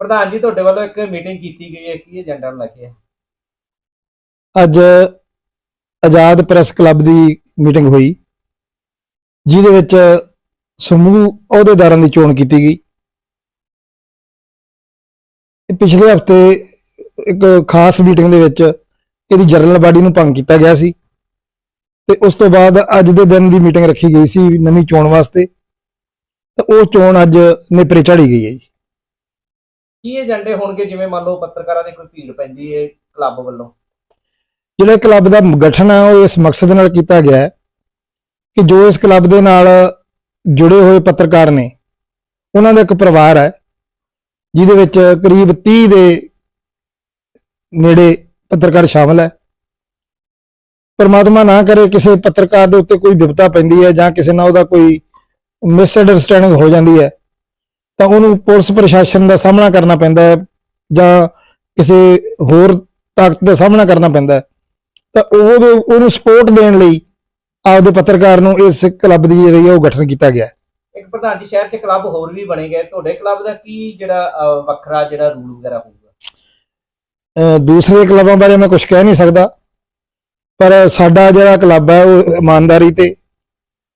ਪ੍ਰਧਾਨ ਜੀ, ਤੁਹਾਡੇ ਵੱਲੋਂ ਇੱਕ ਮੀਟਿੰਗ ਕੀਤੀ ਗਈ ਹੈ। ਕੀ ਏਜੰਡਾ ਨੂੰ ਲੈ ਕੇ ਅੱਜ ਆਜ਼ਾਦ ਪ੍ਰੈਸ ਕਲੱਬ ਦੀ ਮੀਟਿੰਗ ਹੋਈ, ਜਿਹਦੇ ਵਿੱਚ ਸਮੂਹ ਅਹੁਦੇਦਾਰਾਂ ਦੀ ਚੋਣ ਕੀਤੀ ਗਈ। ਪਿਛਲੇ ਹਫ਼ਤੇ ਇੱਕ ਖਾਸ ਮੀਟਿੰਗ ਦੇ ਵਿੱਚ ਇਹਦੀ ਜਨਰਲ ਬਾਡੀ ਨੂੰ ਭੰਗ ਕੀਤਾ ਗਿਆ ਸੀ। ਤੇ ਉਸ ਤੋਂ ਬਾਅਦ ਅੱਜ ਦੇ ਦਿਨ ਦੀ ਮੀਟਿੰਗ ਰੱਖੀ ਗਈ ਸੀ ਨਵੀਂ ਚੋਣ ਵਾਸਤੇ। ਤਾਂ ਉਹ ਚੋਣ ਅੱਜ ਨੇਪਰੇ ਚੜੀ ਗਈ ਹੈ ਜੀ। ਕੀ ਏਜੰਡੇ ਹੋਣਗੇ? ਜਿਵੇਂ ਮੰਨ ਲਓ ਪੱਤਰਕਾਰਾਂ ਦੀ ਕੋਈ ਭੀੜ ਪੈਂਦੀ ਹੈ ਕਲੱਬ ਵੱਲੋਂ। ਜਿਹੜਾ ਕਲੱਬ ਦਾ ਗਠਨ ਹੈ ਉਹ ਇਸ ਮਕਸਦ ਨਾਲ ਕੀਤਾ ਗਿਆ ਹੈ ਕਿ ਜੋ ਇਸ ਕਲੱਬ ਦੇ ਨਾਲ ਜੁੜੇ ਹੋਏ ਪੱਤਰਕਾਰ ਨੇ, ਉਹਨਾਂ ਦਾ ਇੱਕ ਪਰਿਵਾਰ ਹੈ, ਜਿਹਦੇ ਵਿੱਚ ਕਰੀਬ 30 ਦੇ ਨੇੜੇ ਪੱਤਰਕਾਰ ਸ਼ਾਮਲ ਹੈ। ਪਰਮਾਤਮਾ ਨਾ ਕਰੇ ਕਿਸੇ ਪੱਤਰਕਾਰ ਦੇ ਉੱਤੇ ਕੋਈ ਵਿਪਤਾ ਪੈਂਦੀ ਹੈ ਜਾਂ ਕਿਸੇ ਨਾਲ ਉਹਦਾ ਕੋਈ ਮਿਸਅੰਡਰਸਟੈਂਡਿੰਗ ਹੋ ਜਾਂਦੀ ਹੈ ਤਾਂ ਉਹਨੂੰ ਪੁਲਿਸ ਪ੍ਰਸ਼ਾਸਨ ਦਾ ਸਾਹਮਣਾ ਕਰਨਾ ਪੈਂਦਾ ਹੈ ਜਾਂ ਕਿਸੇ ਹੋਰ ਤਾਕਤ ਦਾ ਸਾਹਮਣਾ ਕਰਨਾ ਪੈਂਦਾ ਹੈ ਤਾਂ ਉਹਦੇ ਉਹਨੂੰ ਸਪੋਰਟ ਦੇਣ ਲਈ ਆਪਦੇ ਪੱਤਰਕਾਰ ਨੂੰ ਇਸ ਕਲੱਬ ਦੀ ਜਿਹੜੀ ਉਹ ਗਠਨ ਕੀਤਾ ਗਿਆ। ਇੱਕ ਪ੍ਰਧਾਨ ਜੀ ਸ਼ਹਿਰ 'ਚ ਕਲੱਬ ਹੋਰ ਵੀ ਬਣੇ ਗਏ ਤੁਹਾਡੇ ਕਲੱਬ ਦਾ ਕੀ ਜਿਹੜਾ ਵੱਖਰਾ ਜਿਹੜਾ ਰੂਲ ਵਗੈਰਾ ਹੋਊਗਾ ਦੂਸਰੇ ਕਲੱਬਾਂ ਬਾਰੇ ਮੈਂ ਕੁਝ ਕਹਿ ਨਹੀਂ ਸਕਦਾ ਪਰ ਸਾਡਾ ਜਿਹੜਾ ਕਲੱਬ ਹੈ ਉਹ ਇਮਾਨਦਾਰੀ ਤੇ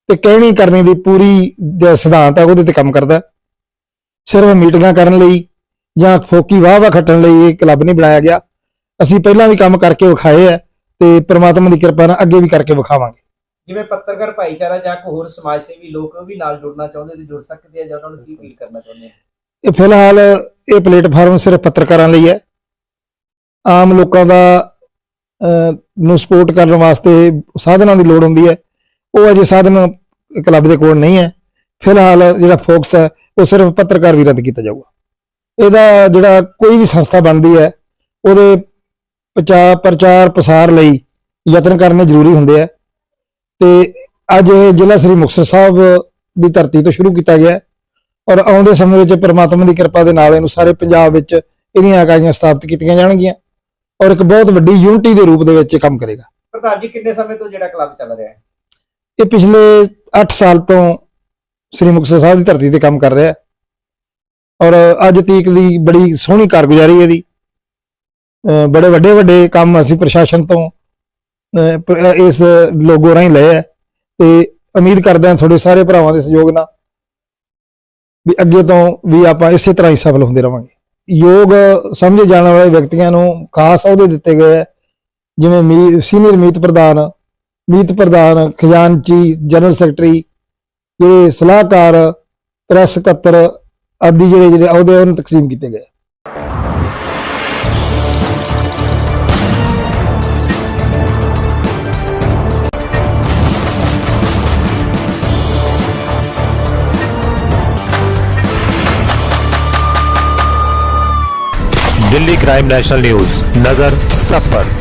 ਤੇ ਕਹਿਣੀ ਕਰਨੀ ਦੀ ਪੂਰੀ ਸਿਧਾਂਤ ਹੈ ਉਹਦੇ ਤੇ ਕੰਮ ਕਰਦਾ। ਸਿਰਫ ਮੀਟਿੰਗਾਂ ਕਰਨ ਲਈ ਜਾਂ ਫੋਕੀ ਵਾਹ ਵਾਹ ਖੱਟਣ ਲਈ ਇਹ ਕਲੱਬ ਨਹੀਂ ਬਣਾਇਆ ਗਿਆ। ਅਸੀਂ ਪਹਿਲਾਂ ਵੀ ਕੰਮ ਕਰਕੇ ਵਿਖਾਏ ਹੈ ਤੇ ਪ੍ਰਮਾਤਮਾ ਦੀ ਕਿਰਪਾ ਨਾਲ ਅੱਗੇ ਵੀ ਕਰਕੇ ਵਿਖਾਵਾਂਗੇ। ਜਿਵੇਂ ਪੱਤਰਕਾਰ ਭਾਈਚਾਰਾ ਜਾਂ ਕੋਈ ਹੋਰ ਸਮਾਜ ਸੇਵੀ ਲੋਕ ਵੀ ਨਾਲ ਜੁੜਨਾ ਚਾਹੁੰਦੇ ਤੇ ਜੁੜ ਸਕਦੇ ਆ ਜਾਂ ਉਹਨਾਂ ਨੂੰ ਕੀ ਅਪੀਲ ਕਰਨਾ ਚਾਹੁੰਦੇ ਆ? ਇਹ ਫਿਲਹਾਲ ਇਹ ਪਲੇਟਫਾਰਮ ਸਿਰਫ ਪੱਤਰਕਾਰਾਂ ਲਈ ਹੈ। ਆਮ ਲੋਕਾਂ ਦਾ ਨੂੰ ਸਪੋਰਟ ਕਰਨ ਵਾਸਤੇ ਸਾਧਨਾਂ ਦੀ ਲੋੜ ਹੁੰਦੀ ਹੈ। ਉਹ ਅਜੇ ਸਾਧਨ ਕਲੱਬ ਦੇ ਕੋਲ ਨਹੀਂ ਹੈ। ਫਿਲਹਾਲ ਜਿਹੜਾ ਫੋਕਸ ਹੈ ਉਹ ਸਿਰਫ ਪੱਤਰਕਾਰ ਵੀ ਰੱਦ ਕੀਤਾ ਜਾਊਗਾ। ਇਹਦਾ ਜਿਹੜਾ ਕੋਈ ਵੀ ਸੰਸਥਾ ਬਣਦੀ ਹੈ ਉਹਦੇ ਪ੍ਰਚਾਰ ਪ੍ਰਚਾਰ ਪ੍ਰਸਾਰ ਲਈ ਯਤਨ ਕਰਨੇ ਜ਼ਰੂਰੀ ਹੁੰਦੇ ਆ। ਤੇ ਅੱਜ ਇਹ ਜ਼ਿਲ੍ਹਾ ਸ੍ਰੀ ਮੁਕਤਸਰ ਸਾਹਿਬ ਦੀ ਧਰਤੀ ਤੋਂ ਸ਼ੁਰੂ ਕੀਤਾ ਗਿਆ ਔਰ ਆਉਂਦੇ ਸਮੇਂ ਵਿੱਚ ਪ੍ਰਮਾਤਮਾ ਦੀ ਕਿਰਪਾ ਦੇ ਨਾਲ ਇਹਨੂੰ ਸਾਰੇ ਪੰਜਾਬ ਵਿੱਚ ਇਹਦੀਆਂ ਇਕਾਈਆਂ ਸਥਾਪਿਤ ਕੀਤੀਆਂ ਜਾਣਗੀਆਂ ਔਰ ਇੱਕ ਬਹੁਤ ਵੱਡੀ ਯੂਨਿਟੀ ਦੇ ਰੂਪ ਦੇ ਵਿੱਚ ਕੰਮ ਕਰੇਗਾ। ਪ੍ਰਧਾਨ ਜੀ ਕਿੰਨੇ ਸਮੇਂ ਤੋਂ ਜਿਹੜਾ ਕਲੱਬ ਚੱਲ ਰਿਹਾ ਹੈ? ਇਹ ਪਿਛਲੇ 8 ਸਾਲ ਤੋਂ ਸ੍ਰੀ ਮੁਕਤਸਰ ਸਾਹਿਬ ਦੀ ਧਰਤੀ ਤੇ ਕੰਮ ਕਰ ਰਿਹਾ ਔਰ ਅੱਜ ਤੀਕ ਦੀ ਬੜੀ ਸੋਹਣੀ ਕਾਰਗੁਜ਼ਾਰੀ ਇਹਦੀ। ਬੜੇ ਵੱਡੇ ਵੱਡੇ ਕੰਮ ਅਸੀਂ ਪ੍ਰਸ਼ਾਸਨ ਤੋਂ ਇਸ ਲੋਗੋ ਰਾਹੀਂ ਲਏ ਹੈ। ਤੇ ਉਮੀਦ ਕਰਦੇ ਹਾਂ ਤੁਹਾਡੇ ਸਾਰੇ ਭਰਾਵਾਂ ਦੇ ਸਹਿਯੋਗ ਨਾਲ ਵੀ ਅੱਗੇ ਤੋਂ ਵੀ ਆਪਾਂ ਇਸੇ ਤਰ੍ਹਾਂ ਹੀ ਸਫਲ ਹੁੰਦੇ ਰਵਾਂਗੇ। ਯੋਗ ਸਮਝੇ ਜਾਣ ਵਾਲੇ ਵਿਅਕਤੀਆਂ ਨੂੰ ਖਾਸ ਅਹੁਦੇ ਦਿੱਤੇ ਗਏ ਹੈ। ਜਿਵੇਂ ਮੀ, ਸੀਨੀਅਰ ਮੀਤ ਪ੍ਰਧਾਨ ਮੀਤ ਪ੍ਰਧਾਨ, ਖਜ਼ਾਨਚੀ, ਜਨਰਲ ਸੈਕਟਰੀ ਜਿਹੜੇ ਸਲਾਹਕਾਰ ਪ੍ਰੈਸ ਸਕੱਤਰ ਆਦਿ ਜਿਹੜੇ ਜਿਹੜੇ ਅਹੁਦੇ ਉਹਨਾਂ ਨੂੰ ਤਕਸੀਮ ਕੀਤੇ ਗਏ दिल्ली क्राइम नेशनल न्यूज नजर सब पर